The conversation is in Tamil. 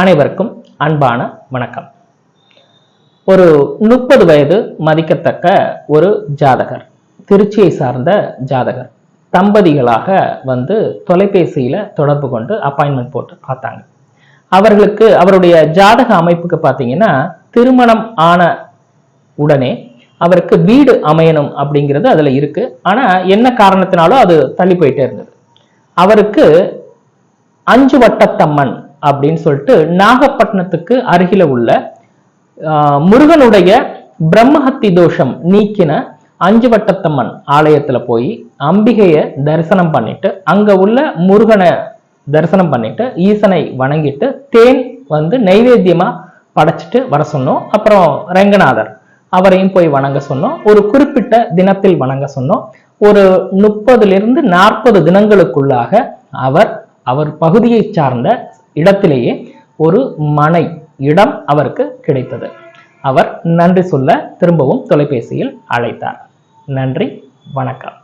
அனைவருக்கும் அன்பான வணக்கம். ஒரு முப்பது வயது மதிக்கத்தக்க ஒரு ஜாதகர் திருச்சியை சார்ந்த ஜாதகர் தம்பதிகளாக வந்து தொலைபேசியில் தொடர்பு கொண்டு அப்பாயின்மெண்ட் போட்டு பார்த்தாங்க. அவர்களுக்கு அவருடைய ஜாதக அமைப்புக்கு பார்த்தீங்கன்னா திருமணம் ஆன உடனே அவருக்கு வீடு அமையணும் அப்படிங்கிறது அதில் இருக்கு. ஆனால் என்ன காரணத்தினாலும் அது தள்ளி போயிட்டே இருந்தது. அவருக்கு அஞ்சு வட்டத்தம்மன் அப்படின்னு சொல்லிட்டு நாகப்பட்டினத்துக்கு அருகில உள்ள ஆஹ், முருகனுடைய பிரம்மஹத்தி தோஷம் நீக்கின அஞ்சு வட்டத்தம்மன் ஆலயத்துல போய் அம்பிகைய தரிசனம் பண்ணிட்டு அங்க உள்ள முருகனை தரிசனம் பண்ணிட்டு ஈசனை வணங்கிட்டு தேன் வந்து நைவேத்தியமா படைச்சிட்டு வர சொன்னோம். அப்புறம் ரெங்கநாதர் அவரையும் போய் வணங்க சொன்னோம். ஒரு குறிப்பிட்ட தினத்தில் வணங்க சொன்னோம். ஒரு முப்பதிலிருந்து நாற்பது தினங்களுக்குள்ளாக அவர் அவர் பகுதியை சார்ந்த இடத்திலேயே ஒரு மனை இடம் அவருக்கு கிடைத்தது. அவர் நன்றி சொல்ல திரும்பவும் தொலைபேசியில் அழைத்தார். நன்றி வணக்கம்.